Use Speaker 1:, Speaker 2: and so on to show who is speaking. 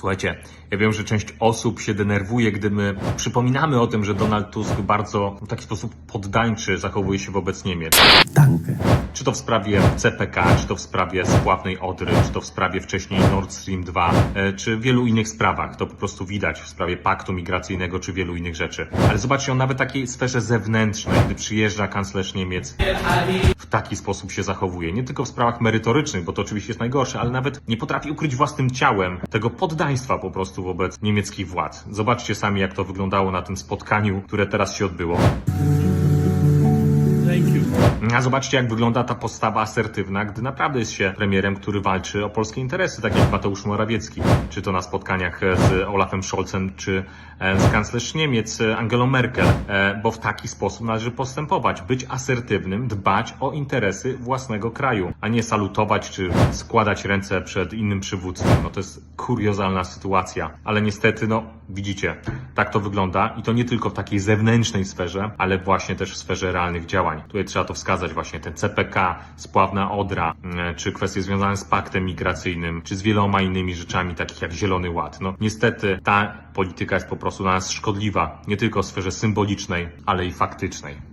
Speaker 1: Słuchajcie, ja wiem, że część osób się denerwuje, gdy my przypominamy o tym, że Donald Tusk bardzo w taki sposób poddańczy zachowuje się wobec Niemiec.
Speaker 2: Danke.
Speaker 1: Czy to w sprawie CPK, czy to w sprawie spławnej Odry, czy to w sprawie wcześniej Nord Stream 2, e, czy wielu innych sprawach. To po prostu widać w sprawie paktu migracyjnego, czy wielu innych rzeczy. Ale zobaczcie, on nawet takiej sferze zewnętrznej, gdy przyjeżdża kanclerz Niemiec, w taki sposób się zachowuje. Nie tylko w sprawach merytorycznych, bo to oczywiście jest najgorsze, ale nawet nie potrafi ukryć własnym ciałem tego poddaństwa po prostu wobec niemieckich władz. Zobaczcie sami, jak to wyglądało na tym spotkaniu, które teraz się odbyło. A zobaczcie, jak wygląda ta postawa asertywna, gdy naprawdę jest się premierem, który walczy o polskie interesy, tak jak Mateusz Morawiecki. Czy to na spotkaniach e, z Olafem Scholzem, czy e, z kanclerz Niemiec e, Angelą Merkel, bo w taki sposób należy postępować. Być asertywnym, dbać o interesy własnego kraju, a nie salutować, czy składać ręce przed innym przywódcą. No to jest kuriozalna sytuacja, ale niestety, no widzicie, tak to wygląda i to nie tylko w takiej zewnętrznej sferze, ale właśnie też w sferze realnych działań. Tutaj trzeba to wskazać właśnie ten CPK, spławna Odra, mm, czy kwestie związane z paktem migracyjnym, czy z wieloma innymi rzeczami, takich jak Zielony Ład. No niestety ta polityka jest po prostu dla nas szkodliwa, nie tylko w sferze symbolicznej, ale i faktycznej.